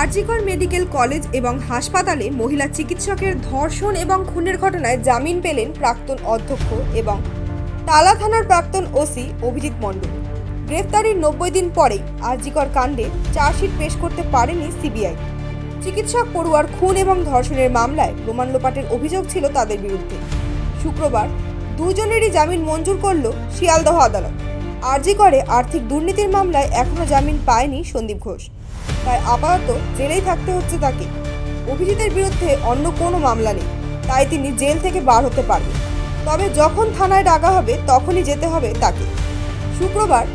RG Kar medical college এবং হাসপাতালে মহিলা চিকিৎসকের ধর্ষণ এবং খুনের ঘটনায় জামিন পেলেন প্রাক্তন অধ্যক্ষ এবং তালা থানার প্রাক্তন ওসি অভিজিৎ মণ্ডল। গ্রেফতারির নব্বই দিন পরেই আরজিকর কাণ্ডে চার্জশিট পেশ করতে পারেনি সিবিআই। চিকিৎসক পড়ুয়ার খুন এবং ধর্ষণের মামলায় প্রমাণ লোপাটের অভিযোগ ছিল তাদের বিরুদ্ধে। শুক্রবার দুজনেরই জামিন মঞ্জুর করল শিয়ালদহ আদালত। আরজি করে আর্থিক দুর্নীতির মামলায় এখনও জামিন পায়নি সন্দীপ ঘোষ। তাই আপাতত জেলেই থাকতে হচ্ছে তাকে। অভিজিতের বিরুদ্ধে অন্য কোনো মামলা নেই, তাই তিনি জেল থেকে বার হতে পারবেন। তবে যখন থানায় ডাকা হবে, তখনই যেতে হবে তাকে। শুক্রবার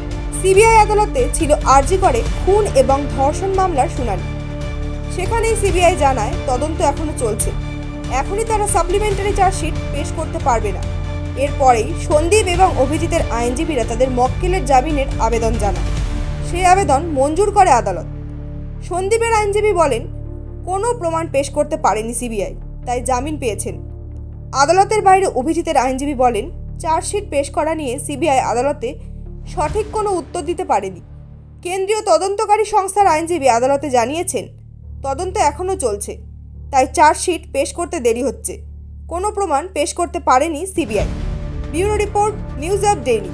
সিবিআই আদালতে ছিল আরজি করে খুন এবং ধর্ষণ মামলার শুনানি। সেখানেই সিবিআই জানায় তদন্ত এখনও চলছে। এখনই তারা সাপ্লিমেন্টারি চার্জশিট পেশ করতে পারবে না। এরপরেই সন্দীপ এবং অভিজিতের আইনজীবীরা তাদের মক্কেলের জামিনের আবেদন জানায়। সেই আবেদন মঞ্জুর করে আদালত। সন্দীপের আইনজীবী বলেন, কোনো প্রমাণ পেশ করতে পারেনি সিবিআই, তাই জামিন পেয়েছেন। আদালতের বাইরে অভিজিতের আইনজীবী বলেন, চার্জশিট পেশ করা নিয়ে সিবিআই আদালতে সঠিক কোনো উত্তর দিতে পারেনি। কেন্দ্রীয় তদন্তকারী সংস্থার আইনজীবী আদালতে জানিয়েছেন, তদন্ত এখনও চলছে, তাই চার্জশিট পেশ করতে দেরি হচ্ছে। কোনো প্রমাণ পেশ করতে পারেনি CBI. Bureau report, news up daily.